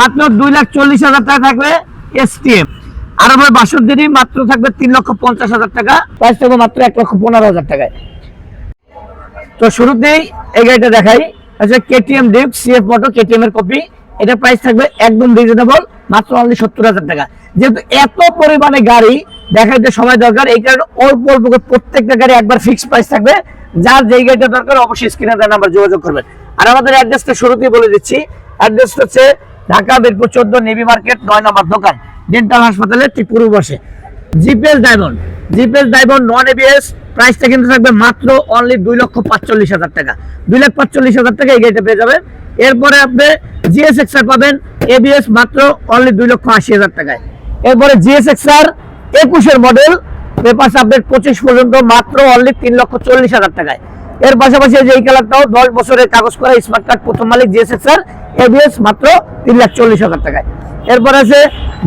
মাত্র দুই লাখ চল্লিশ হাজার টাকা থাকবে এসটিএম আর আমার বাসন্তীরই মাত্র থাকবে তিন লক্ষ পঞ্চাশ হাজার টাকা। প্রাইস থাকবে মাত্র এক লক্ষ পনেরো হাজার টাকায়। তো শুরুতেই এই গাড়িটা দেখাই। আচ্ছা কেটিএম ডিপ সিএফ মোটর কেটিএম এর কপি এটা প্রাইস থাকবে একদম রিজনেবল মাত্র অনলি সত্তর হাজার টাকা। যেহেতু এত পরিমাণে গাড়ি দেখাইতে সময় দরকার, এই কারণে অল্প অল্প করে প্রত্যেকটা গাড়ি একবার ফিক্স প্রাইস থাকবে। যার যেই গাড়িটা দরকার, অবশ্যই স্ক্রিনে দেন নাম্বার যোগাযোগ করবেন। আর আমাদের অ্যাড্রেসটা শুরুতেই বলে দিচ্ছি। অ্যাড্রেসটা হচ্ছে ঢাকা মিরপুর চোদ্দ, নেভি মার্কেট, নয় নম্বর দোকান, ডেন্টাল হাসপাতালের ঠিক পূর্ব বসে GPS diamond GPS diamond, non ABS প্রাইসটা কিন্তু থাকবে মাত্র অনলি দুই লক্ষ পাঁচচল্লিশ হাজার টাকা। দুই লাখ পাঁচচল্লিশ হাজার টাকা এই গাড়িটা পেয়ে যাবেন। এরপরে আপনি জিএস এক্সআর পাবেন, এবিএস মাত্র অনলি দুই লক্ষ আশি হাজার টাকায়। এরপরে জিএস এক্সআর একুশের মডেল পেপার আপডেট পঁচিশ পর্যন্ত মাত্র অনলি তিন লক্ষ চল্লিশ হাজার টাকায়। এর পাশাপাশি যে এই কালারটাও দশ বছরের কাগজ করা স্মার্ট কার্ড প্রথম মালিক জিএস এক্সআর এবিএস মাত্র তিন লাখ চল্লিশ হাজার টাকায়। এরপর আছে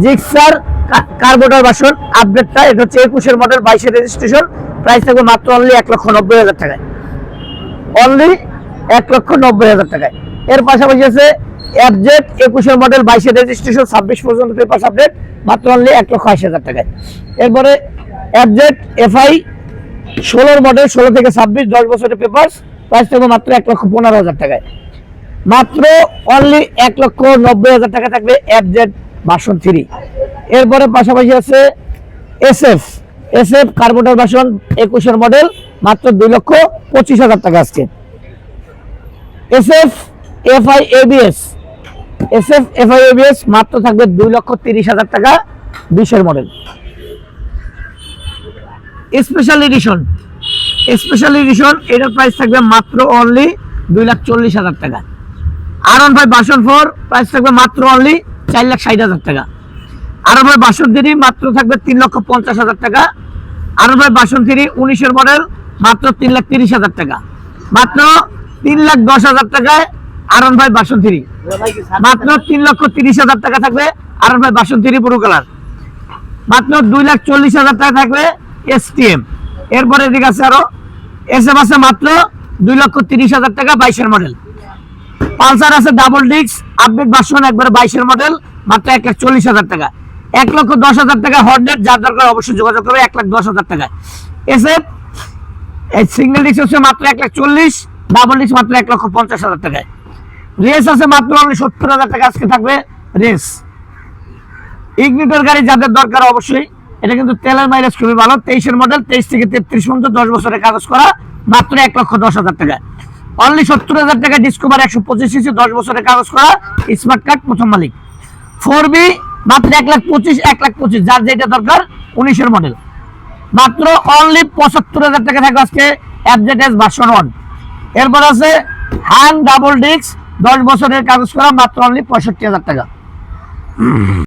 জিক্সার কার্বোটার বাসন আপডেটটা এটা হচ্ছে একুশের মডেল বাইশের রেজিস্ট্রেশন প্রাইস থাকবে মাত্র অনলি এক লক্ষ নব্বই হাজার টাকায়। অনলি এক লক্ষ নব্বই হাজার টাকায়। এর পাশাপাশি আছে অ্যাবজেট একুশের মডেল বাইশের রেজিস্ট্রেশন ছাব্বিশ পর্যন্ত পেপার আপডেট মাত্র অনলি এক লক্ষ আশি হাজার টাকায় এরপরে অ্যাবজেট এফআই ষোলোর মডেল ষোলো থেকে ছাব্বিশ, দশ বছরের পেপার প্রাইস থাকবে মাত্র এক লক্ষ পনেরো হাজার টাকায়। মাত্র অনলি এক লক্ষ নব্বই হাজার টাকা থাকবে অ্যাবজেট ভার্সন থ্রি এরপরে পাশাপাশি আছে এসএফ এসএফ কার্বোটার ভার্সন একুশের মডেল মাত্র দুই লক্ষ পঁচিশ হাজার টাকা আসছে S F SF FI ABS SF FI ABS মাত্র থাকবে দুই লক্ষ তিরিশ হাজার টাকা বিশের model special edition special edition এটার প্রাইস থাকবে মাত্র অনলি দুই লাখ চল্লিশ হাজার টাকা। R one five version four price থাকবে মাত্র অনলি চার লাখ ষাট হাজার টাকা। R one five version three মাত্র থাকবে তিন লক্ষ পঞ্চাশ হাজার টাকা। R one five version three উনিশের মডেল মাত্র তিন লাখ তিরিশ হাজার টাকা। মাত্র তিন লাখ দশ হাজার টাকায় R one five version three. মাত্র তিন লক্ষ তিরিশ হাজার টাকা থাকবে R one five version three পুরো কালার মাত্র দুই লাখ চল্লিশ হাজার টাকা থাকবে এসটিএম এরপরে এদিকে আছে আরও। এস এম আছে মাত্র দুই লক্ষ তিরিশ হাজার টাকা বাইশের মডেল পালসার আছে ডাবল ডিস্ক আপডেট ভার্সন একবারে বাইশের মডেল মাত্র এক লাখ চল্লিশ হাজার টাকা। এক লক্ষ দশ হাজার টাকা হর্নেট যার দরকার অবশ্যই যোগাযোগ করবে, এক লাখ দশ হাজার টাকায় এসএফ, এই সিঙ্গেল ডিস্ক হচ্ছে মাত্র এক লাখ চল্লিশ ডাবল ডিস্ক মাত্র এক লক্ষ পঞ্চাশ হাজার টাকায় রেস আছে মাত্র আপনি সত্তর হাজার টাকা, আজকে থাকবে রেস। ইগনিটর গাড়ি যাদের দরকার অবশ্যই, এটা কিন্তু তেলের মাইলেজ খুবই ভালো, তেইশের মডেল তেইশ থেকে তেত্রিশ পর্যন্ত দশ বছরের কাগজ করা, মাত্র এক লক্ষ দশ হাজার টাকা। অনলি সত্তর হাজার টাকা ডিসকভার একশো পঁচিশ সিসি দশ বছরের কাগজ করা স্মার্ট কার্ড প্রথম মালিক। ফোর বি মাত্র এক লাখ পঁচিশ, এক লাখ পঁচিশ, যার যেটা দরকার উনিশের মডেল মাত্র অনলি পঁচাত্তর হাজার টাকা থাকবে আজকে অ্যাপজেটেস ভার্সন ওয়ান এরপর আছে হ্যান্ড ডাবল ডিস্ক দশ বছরের কাগজ করা, মাত্র অনলি পঁয়ষট্টি হাজার টাকা।